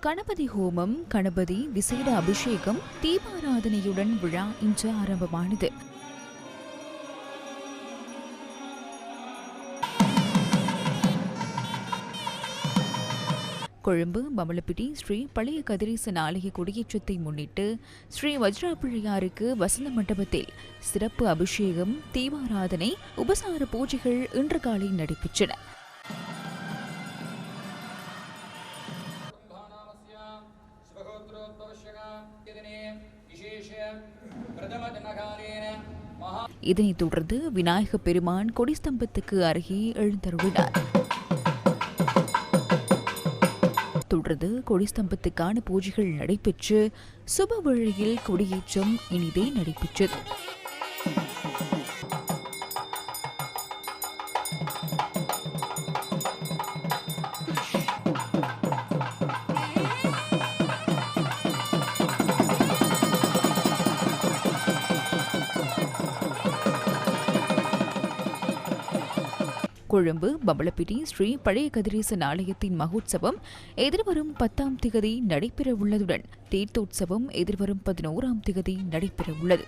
கணபதி ஹோமம் கணபதி விசேட அபிஷேகம் தீபாராதனையுடன் விழா இன்று ஆரம்பமானது. கொழும்பு மமலப்பிட்டி ஸ்ரீ பழைய கதிரேசன் ஆலய கொடியேற்றத்தை முன்னிட்டு ஸ்ரீ வஜ்ராபிழையாருக்கு வசந்த மண்டபத்தில் சிறப்பு அபிஷேகம் தீபாராதனை உபசார பூஜைகள் இன்று காலை நடைபெற்றன. இதனைத் தொடர்ந்து விநாயக பெருமான் கொடிஸ்தம்பத்துக்கு அருகே எழுந்தருளினார். தொடர்ந்து கொடிஸ்தம்பத்துக்கான பூஜைகள் நடைபெற்று சுப வழியில் கொடியேற்றம் இனிதே நடைபெற்றது. கொழும்பு பம்பளப்பிட்டி ஸ்ரீ பழைய கதிரேசன் ஆலயத்தின் மகோத்சவம் எதிர்வரும் பத்தாம் திகதி நடைபெற உள்ளதுடன் தீர்த்தோற்சவம் எதிர்வரும் பதினோராம் திகதி நடைபெற உள்ளது